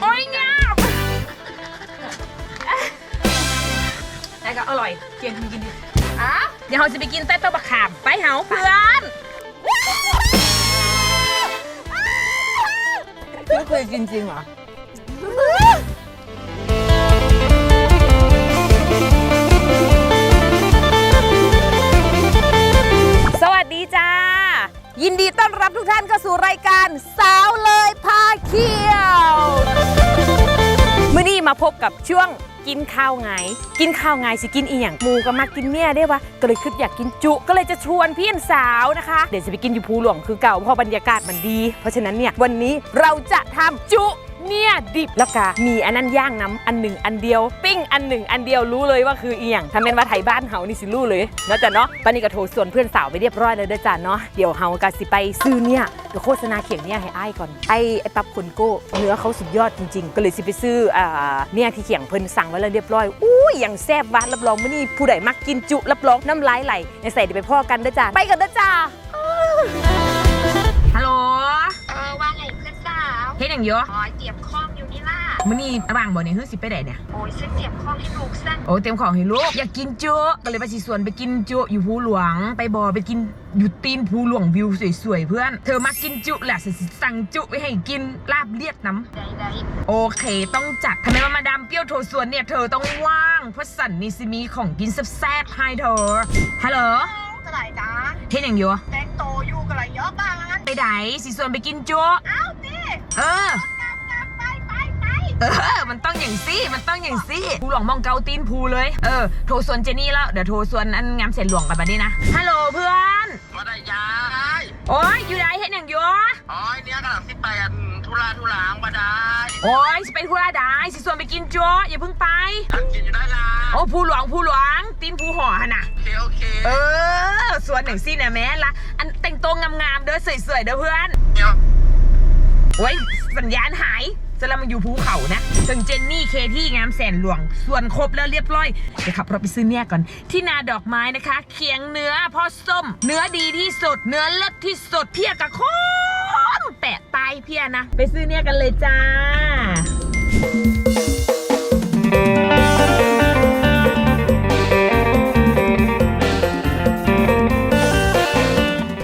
โอ้ยงามแต่ก็อร่อยเกียนกินดิอ้าวเดี๋ยวเราจะไปกินใต้โต๊ะบักขามไปเหาเพื่อนไม่เคยกินจริงเหรอสวัสดีจ้า ยินดีต้อนรับทุกท่านเข้าสู่รายการสาวเลยพาเที่ยวมื่อนี้มาพบกับช่วงกินข้าวไง กินข้าวไงสิกินอีหยังหมูก็มากินเมียได้วะก็เลยคิดอยากกินจุ ก็เลยจะชวนพี่สาวนะคะ เดี๋ยวจะไปกินอยู่ภูหลวงคือเก่าเพราะบรรยากาศมันดี เพราะฉะนั้นเนี่ยวันนี้เราจะทำจุ เนี่ยดิบแล้วก็มีอันนั้นย่างน้ำอันหนึ่งอันเดียว ปิ้งอันหนึ่งอันเดียวรู้เลยว่าคืออีหยังถ้าเป็นว่าไทยบ้านเฮานี่สิรู้เลยเนาะจ้ะเนาะตอนนี้ก็โทรส่วนเพื่อนสาวไปเรียบร้อยเลยเด้อจ้ะเนาะเดี๋ยวเฮาก็สิไปซื้อเนี่ยเดี๋ยวโฆษณาเขียนเนี่ยให้อ้ายก่อนไอ้ไอ้ปั๊บคนโก้เนื้อเขาสุดยอดจริง ๆ ก็เลยสิไปซื้ออ่าเนี่ยที่เขียงเพิ่นสั่งไว้แล้วเรียบร้อยอุ้ยอย่างแซ่บวะรับรองมื้อนี้ผู้ใดมักกินจุรับรองน้ำลายไหลในใส่เดี๋ยวไปพ่อกันเด้อจ้ะไปกันเด้อจ้า ฮ็ดหยังอยู่อ๋อเตรียมข้องอยู่นี่ล่ะมื้อนี้ระหว่างบ่นี่คือสิไปไหนเนี่ยโอ้ยฉันเตรียมข้องให้ลูกสั้นโอ้เตรียมของให้ลูกอยากกินจุก็เลยไปสิสวนไปกินจุอยู่ภูหลวง ไปบ่อไปกินอยู่ตีนภูหลวงวิวสวยๆเพื่อน เธอมากินจุแหละสิสั่งจุไปให้กินลาบเลียดน้ำใดโอเคต้องจัดทำไมว่ามาดามเปรี้ยวโทรสวนเนี่ยเธอต้องว่าง เพราะสันนี่สิมีของกินแซ่บๆให้เธอฮัลโหลๆเท่าไหร่จ้าเฮ็ดหยังอยู่แตงโตอยู่กับอะไรเยอะบ้างไปไหนสิสวนไปกินจุเอ้านี่ เออกลับกลับไปไปไปเออ มันต้องอย่างซี่ มันต้องอย่างซี่ภูหลวงมองเกาตีนภูเลย เออ โทรสวนเจนี่แล้ว เดี๋ยวโทรสวนอันงามเสร็จหลวงกันบัดนี้นะ ฮัลโหลเพื่อนว่าได้ยายโอ้ยอยู่ไหนเห็นอย่างอยัวอ๋อไอ้เนี้ยกำลังสิไปอันทุลาทุลางมาได้ โอ้ยสิเป็นผู้ราดายสิสวนไปกินจัวอย่าเพิ่งไปทังกินอยู่ได้ละโอ้ภูหลวงภูหลวง ตีนภูห่อหนน่ะโอเคโอเค เออสวนหนึ่งซี่เนี่ยแม่ละ อันแต่งตัวงามๆเด้อสวยๆเด้อเพื่อนเดี๋ยว โอ้ยสัญญาณหายจะเรามาอยู่ภูเขานะถึงเจนนี่เคที่งามแสนหลวง ส่วนครบแล้วเรียบร้อยเดี๋ยวขับรถไปซื้อเนี่ยก่อน ที่นาดอกไม้นะคะ เคียงเนื้อพ่อส้ม เนื้อดีที่สุด เนื้อเลิศที่สุดเพียกับคนแปะตายเพียนะ ไปซื้อเนี่ยกันเลยจ้า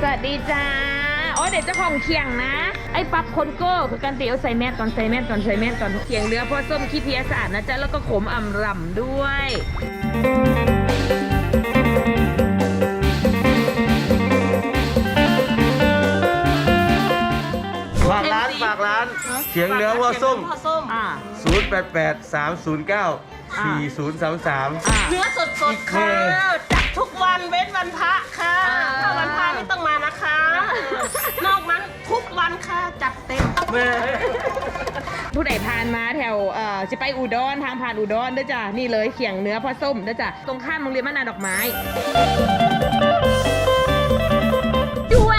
สวัสดีจ้า โอ้เดี๋ยวเจ้าของเคียงนะ อ้ปั๊บคนโก้คือการเตี๋ยวใส่แมสก่อนใส่แมสก่อนใส่แมสก่อนเคียงเนื้อพ่อส้มขี้เพียสะอาดนะจ๊ะ แล้วก็ขมอ่ำร่ำด้วยฝากร้านฝากร้านเสียงเนื้อวัวส้ม อ่า 0 8 8 3 0 9 4 0 3 3อ่าเนื้อสดสดๆค่ะจัดทุกวันเว้นวันพระค่ะอ่าถ้าวันพระไม่ต้องมานะ จัดเต็มผู้ใดผ่านมาแถวเอ่อจะไปอุดรทางผ่านอุดรเด้อจ้ะนี่เลยเขียงเนื้อพ่อส้มเด้อจ้ะตรงข้ามโรงเรียนมะนาวดอกไม้ดูแว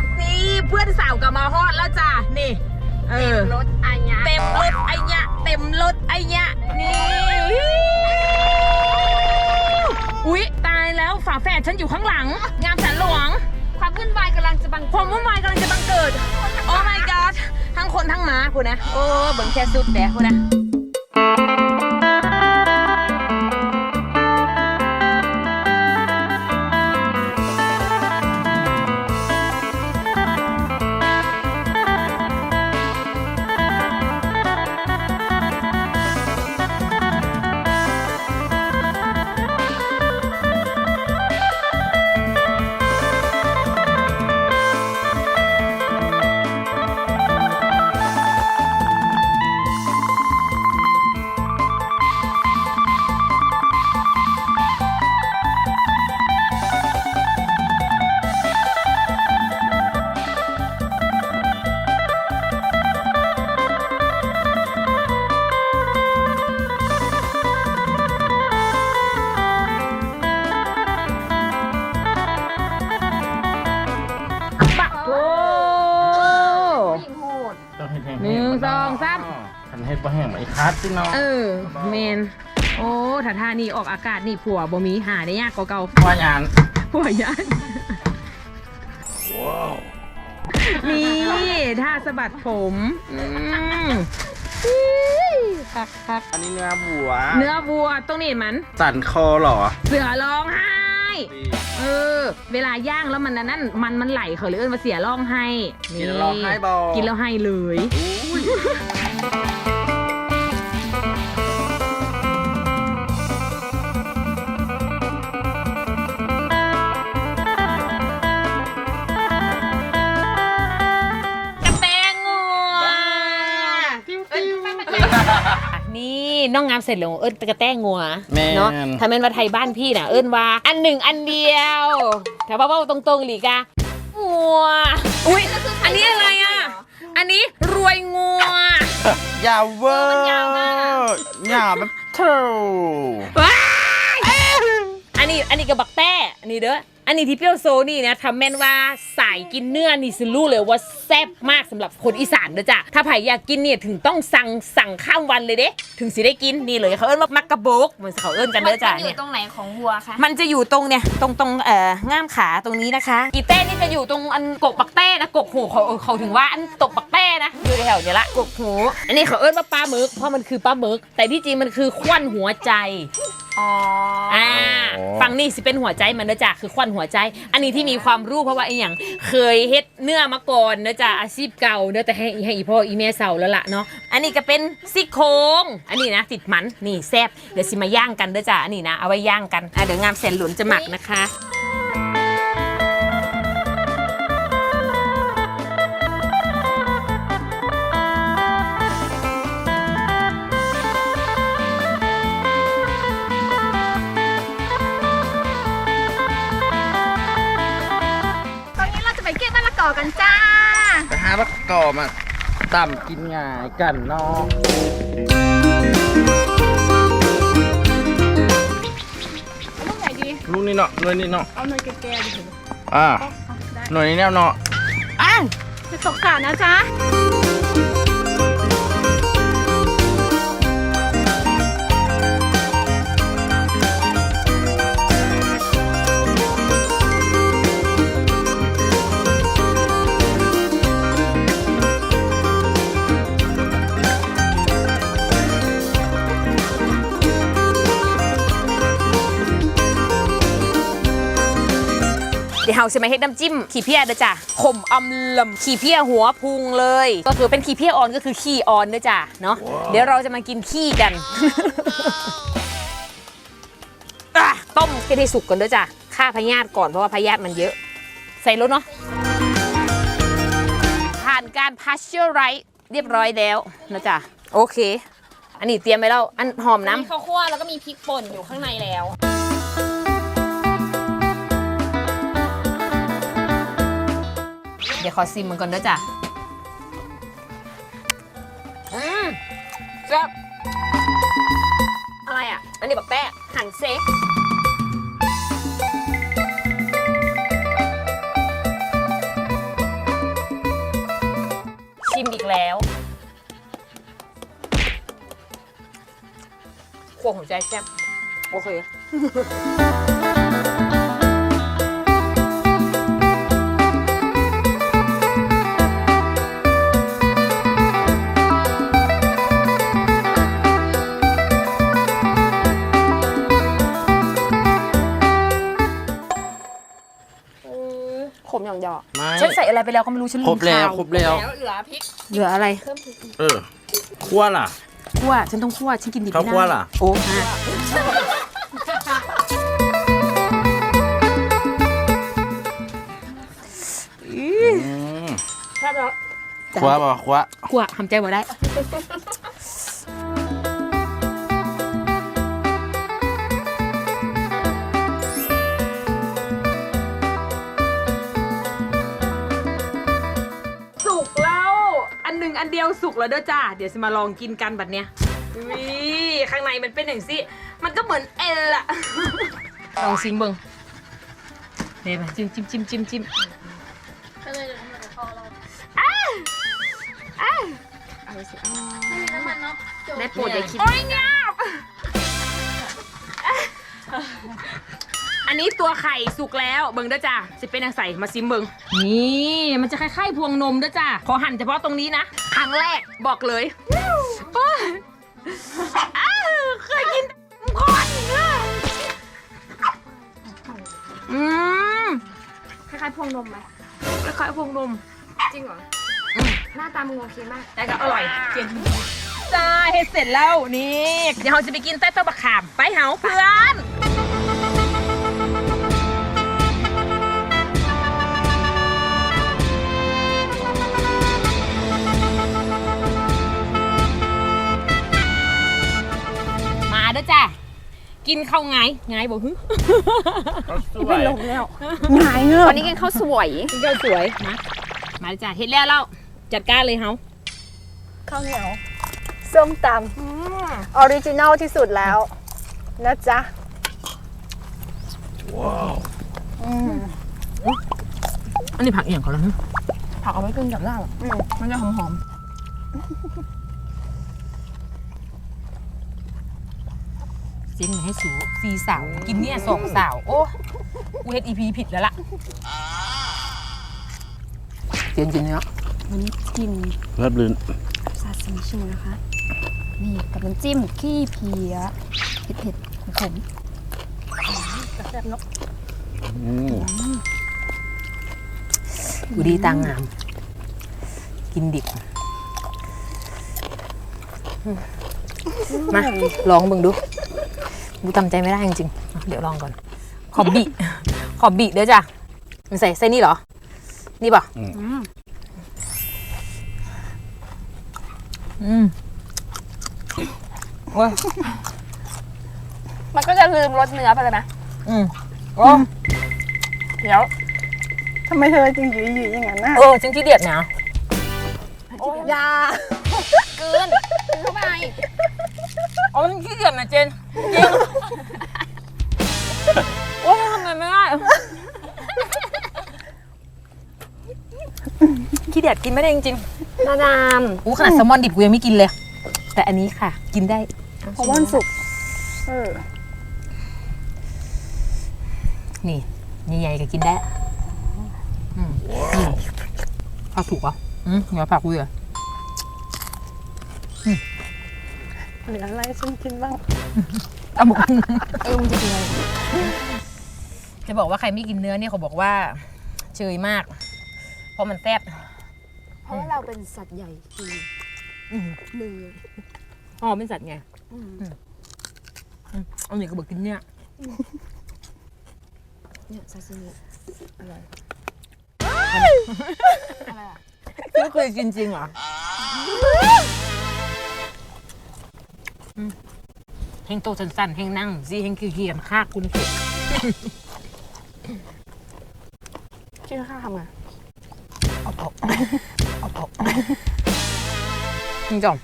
บนี่เพื่อนสาวกับมาฮอดแล้วจ้ะนี่ เออรถอายะเต็มรถไอ้ยะเต็มรถไอ้ยะนี่อุ๊ยตายแล้วฝาแฝดฉันอยู่ข้างหลัง งามแสนหลวงค วุ่นวายกำลังจะบังความวุ่นวายกำลังจะบังเกิด โอ้ my god ทั้งคนทั้งหมาคุณนะ โอ้ เบิ่งแค่สุดแดกคุณนะ คัดสิเนาะเออเมนโอ้ถ้าท่านี่ออกอากาศนี่ผัวบ่มีหาได้ยากกว่าเก่าว่าอย่างผัวยานนี่ท่าสะบัดผมอืมคักคักอันนี้เนื้อบัว เนื้อวัวตรงนี้มัน สันคอเหรอ เสือร้องไห้ เออ เวลาย่างแล้วมันนั่นมันมันไหลเขาเลยเอิ้นว่าเสียร้องไห้กินแล้วร้องไห้บอกกินแล้วให้เลย นี่น้องงามเสร็จแล้วเอิ้นกระแตงงัวแม่น เนาะถ้าเป็นว่าไทยบ้านพี่น่ะ เอิ้นว่าอันหนึ่งอันเดียวแต่ว่าเว่าตรงๆหลีกางัวอุ้ยอันนี้อะไรอะ อันนี้รวยงัว ยาวเวอร์มันยาวมากอะยาวแบบเท่าว้ายอันนี้อันนี้กับบักแต้อันนี้เด้อ อันนี้ที่เปรี้ยวโซนี่นะทำแม่นว่าสายกินเนื้อนี่สิรู้เลยว่าแซ่บมากสำหรับคนอีสานเด้อจ้ะถ้าไผ่อยากกินเนี่ยถึงต้องสั่งสั่งข้ามวันเลยเด้ ถึงสิได้กินนี่เลยเขาเอิ้นว่ามักกะโบกเหมือนเขาเอิ้นกันเด้อจ้ะมันอเนี่ยู่ยตรงไหนของวัวคะมันจะอยู่ตรงเนี่ยตรงตรงเอ่อง่ามขาตรงนี้นะคะ อีเต้นี่จะอยู่ตรงอันกกปักเต้นะกกหูเขาเขาถึงว่าอันตกปักเต้นะอยู่แถวๆเนี้ยละกกหูอันนี้เขาเอิ้นว่าปลาหมึกเพราะมันคือปลาหมึก แต่ที่จริงมันคือควันหัวใจ อ๋อออ่าฝั่งนี้สิเป็นหัวใจมันเนอะจ้ะคือควันหัวใจ อันนี้ที่มีความรู้เพราะว่าไอ้อย่างเคยเฮ็ดเนื้อมาก่อนเนอะจ้ะอาชีพเก่าเนอะแต่ให้ให้อีพ่ออีแม่เสาแล้วล่ะเนาะอันนี้ก็เป็นซี่โครงอันนี้นะติดมันนี่แซบเดี๋ยวสิมาย่างกันเด้อจ้ะอันนี้นะเอาไว้ย่างกันอะเดี๋ยวงามแสนหลุนจะหมักนะคะ หาบักกอมาต่ำกินง่ายกันเนาะลูกไหนดี ลูกนี่เนาะหน่วยนี่เนาะเอาหน่อยแก่ๆดีกว่าอ่าได้หน่วยนี้แนวเนาะอ้าวจะตกขานะจ๊ะ เดี๋ยวเราจะมาเฮ็ดน้ำจิ้มขี้เพี้ยเด้อจ้ะขมอำลำขี้เพี้ยหัวพุงเลย ก็คือเป็นขี้เพี้ยอ่อนก็คือขี้อ่อนเด้อจ้ะเนาะเดี๋ยวเราจะมากินขี้กันอะต้มให้ได้สุกก่อนเด้อจ้ะฆ่าพยาธิก่อนเพราะว่าพยาธิมันเยอะ ใส่รถเนาะผ่านการพัชเชอร์ไรเรียบร้อยแล้วนะจ๊ะโอเค อันนี้เตรียมไว้แล้วอันหอมน้ำมีข้าวคั่วแล้วก็มีพริกป่นอยู่ข้างในแล้ว ดี๋ยวขอซิมมันก่อนด้อจ้ะอืมแซ่บอะไรอะ อันนี้แบบแป้หั่นเซกชิมอีกแล้วขั้วหัวใจแซ่บโอเค ขมอย่างเดียวไม่ฉันใส่อะไรไปแล้วก็ไม่รู้ฉันลืครมบแล้วข่าวครบแล้ว แล้วเหลือพริกเหลืออะไรเออคั่วล่ะ คั่วฉันต้องคั่วฉันกินดิบข้าวไม่ได้คั่วล่ะ โอ้ฮะอืมใช่แล้วคั่วป่ะคั่ว คั่วทำใจบ่ได้ อันหนึ่งอันเดียวสุกแล้วเด้อจ้า เดี๋ยวจะมาลองกินกันแบบเนี้ยวิข้างในมันเป็นอย่างสิมันก็เหมือนเอลอะลองซิมเบิงเดี๋ยวมาจิ้มจิ้มจิ้มจิ้มจิ้มก็เลยเดี๋ยวน้ำมันจะพอเราเอาไปสิไม่มีน้ำมันเนาะจบได้โปรดอย่าคิดโอ้ยงาบ อันนี้ตัวตัวไข่สุกแล้วเบิ่งเด้อจ้าสิเป็นยังใส่มาซิมเบิ่งนี่มันจะคล้ายๆพวงนมเด้อจ้าขอหั่นเฉพาะตรงนี้นะครั้งแรกบอกเลยโอ้ยอ้าวเคยกินคนอืมคล้ายๆพวงนมไหมคล้ายๆพวงนม จริงเหรออืมหน้าตามึงโอเคมาก แต่ก็อร่อยเจียนจ้าเฮ็ดเสร็จแล้วนี่เดี๋ยวเราจะไปกินใต้ต้นมะขามไปเหาเพื่อน กินข้าวไงไงบอกฮึเขาสวยหายเงือกวันนี้กินข้าวสวยกินข้าวสวยมามาเด้อจ้ะเฮ็ดแล้วเราจัดการเลยเฮาข้าวเหนียวส้มตำออริจินัลที่สุดแล้ว นะจ๊ะอันนี้ผักเอียงเขาแล้วฮึผักเอาไว้กินกับลาบอืมมันจะหอม เจ๊งให้สูสีสาว กินเนี่ยสองสาว โอ้กูเฮ็ดอีพีผิดแล้วล่ะ เจียนกินเนื้อวันนี้กินรับลื่นซาซิมิชินะคะ นี่กับน้ำจิ้มขี้เพียเผ็ดๆของผมๆแซ่บเนาะอืมกูดีตางงาม กินดิบ มา ลองเบิ่งดู กูทำใจไม่ได้จริงๆอะเดี๋ยวลองก่อน ขอบบิขอบบิเด้อจ้ะมันใส่ไส้นี่เหรอ นี่ป่ะอืมอืมโอ้ยมันก็จะลืมรสเนื้อไปเลยนะอืมโอ้เดี๋ยวทำไมเธอจริงหยืยๆอย่างนั้นน่ะเออจริงที่เดียดนะยาเกินกินเข้าไปอ๋อมันขี้เดียดนะเจนจริง โอ้ยทำไงไม่ได้ขี้เดียดกินไม่ได้จริงนาดามๆอู้ขนาดแซลมอนดิบกูยังไม่กินเลย แต่อันนี้ค่ะ กินได้ เพราะว่ามันสุกเออนี่ใหญ่ๆก็กินได้อืมนี่ผักถูกปะอืมเดี๋ยวผักกูเหรอ เหลืออะไรฉันกินบ้างเอาบอกเออมึงจะกินอะไรจะบอกว่าใครไม่กินเนื้อเนี่ยเขาบอกว่าเชยมาก เพราะมันแซ่บเพราะว่าเราเป็นสัตว์ใหญ่คืออืมหนึ่งอ๋อเป็นสัตว์ไงอืมอืมเอาหนึ่งก็บอกกินเนี่ยเนี่ยซาซิมิอร่อยอะไรอะไม่เคยกินจริงเหรออืม แห้งโตวสั้นๆแห้งนั่งสิแห้งคือเขียนคากคุณเขียนชื่อข้าทำไงเอาเอาเอาเอาจริงจัง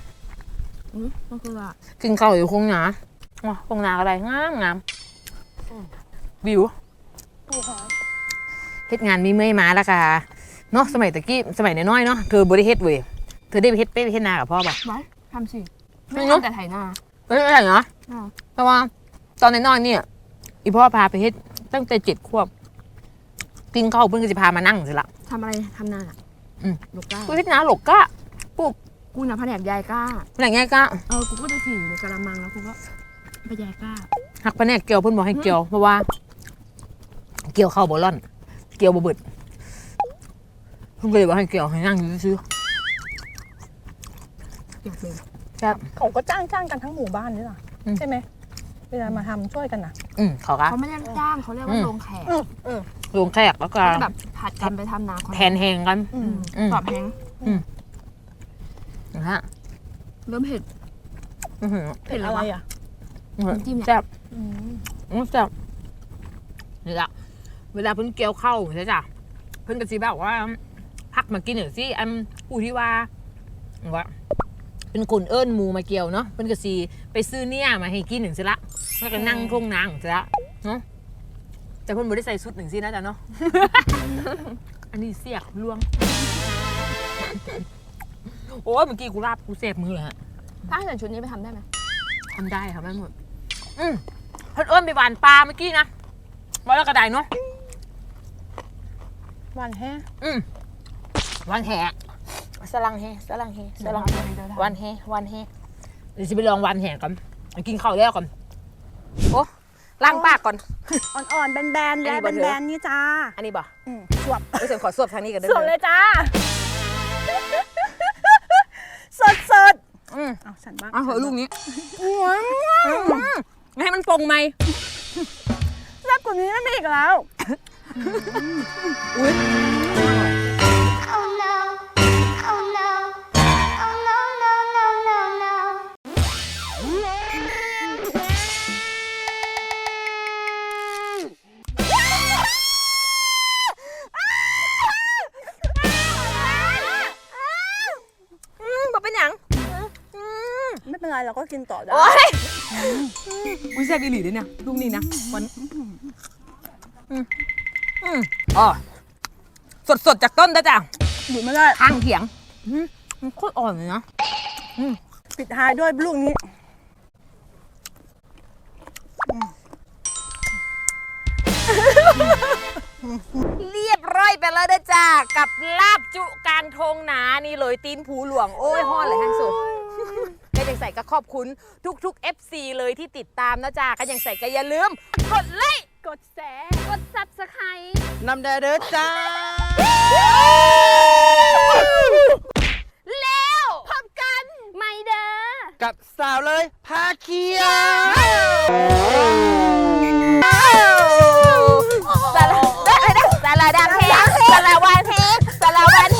อืมมันคือว่ากินข้าวอยู่คงหนาว้าคงหนาอะไรงามงามวิวเฮ็ดงานมีเมื่อยมาแล้วค่ะเนาะสมัยตะกี้สมัยน้อยๆเนาะเธอบริเฮ็ดเว้ยเธอได้ไปเฮ็ดไปเฮ็ดนากับพ่อป่ะไว้ทำสิ ไม่ไม่เอะทำแต่ไถนาเฮ้ยอะไรเนาะอ่าเพราะว่า ตอนในน้อยๆเนี่ย อีพ่อพาไปเฮ็ดตั้งแต่เจ็ดขวบกินข้าวเพิ่งจะพามานั่งสิละ ทำอะไรทำนาอะอืมลูกก้ากูเฮ็ดนาหลกก้ากูน่ะแผนกยายก้า อะไรเงี้ยก้าเออ กูก็จะถือในกระมังแล้วกูก็ไปยายก้า หักปะแนกเกี่ยวเพิ่นบอกให้เกี่ยวเพราะว่า เกี่ยวข้าวบ่ร่อน เกี่ยวบ่เบิดเพิ่นก็เลยบอกให้เกี่ยวให้นั่งอยู่ซื่อเก็บเลย ครับ เขาก็จ้างจ้างกันทั้งหมู่บ้านนี่หรออืม ใช่ไหมเวลามาทำช่วยกันนะอืมเขาก็เขาไม่ได้จ้างเขาเรียกว่าอืมลงแขกลงแขกแล้วก็เขาจะแบบผัดกันไปทำนาคนแทนแหงกัน อืมอืม ตอบแพงนะฮะเริ่มเผ็ด อื้อหือเผ็ดอะแล้วไรวะอะอื้อหือน้ำจิ้มเนี่ย แซ่บอืมอืมแซ่บนี่ละเวลาเพิ่นเกี่ยวเข้าวใช่จ้ะเพิ่นก็สิแบบว่าพักมากินหน่อยสิอันผู้ที่ว่าว่า เป็นคนเอิ้นหมูมาเกี่ยวเนาะเพิ่นก็สิไปซื้อเนี่ยมาให้กินหนึ่งสิละแล้วก็นั่งทุ่งนางสิละเนาะแต่เพิ่นบ่ได้ใส่ชุดหนึ่งสินะจ๊ะเนาะ อันนี้เสียกลวง โอ้ยเมื่อกี้กูลาบกูเสพมือเลยฮะถ้าใส่ชุดนี้ไปทำได้ไหมทำได้ค่ะแม่หมดอืมเพิ่นเอิ้นไปหวานปลาเมื่อกี้นะว่าแล้วกระไดเนาะ หวานแห้อืมวันแห สลังแฮสลังแฮสลังแฮวันแฮวันแฮเดี๋ยวจะไปลองวันแหกันกินข้าวแล้วก่อนโอ้ล้างปากก่อน อ่อนๆแบนๆอันนี้และบ่เถอะแบนๆนี่จ้า อันนี้บ่อืมสวบเอ้ยฉันขอสวบทางนี้กันเด้สวบเลยจ้า สดสดอืมๆเอาฉันบ้างเอาเหอะลูกนี้อืมให้มันปงไหมแซ่บกว่านี้ไม่มีอีกแล้ว Oh เป็นไรเราก็กินต่อได้ โอ้ยอุ้ยแซ่บอีหลีเลยเนี่ยลูกนี้นะมันอืมอืมอ๋อสดสดๆจากต้นนะจ๊ะอยู่ไม่ได้ข้างเถียงอืมมันโคตรอ่อนเลยนะปิดท้ายด้วยลูกนี้เรียบร้อยไปแล้วนะจ๊ะกับลาบจุกลางทงหนานี่เลยตีนผูหลวงโอ้ยห่อเลยฮังสุก็ยัง ใส่ก็ขอบคุณทุกๆ FC เลยที่ติดตามนะจ๊ะก็ยังใส่ก็อย่าลืม กดไลค์กดแสกดซับสไครต์นำแดเด้อจ้า แล้วพบกันไม่เด้อ กับสาวเลยพาเคียวสารได้ได้สารดามเพงสารวันเพงสารวันเพ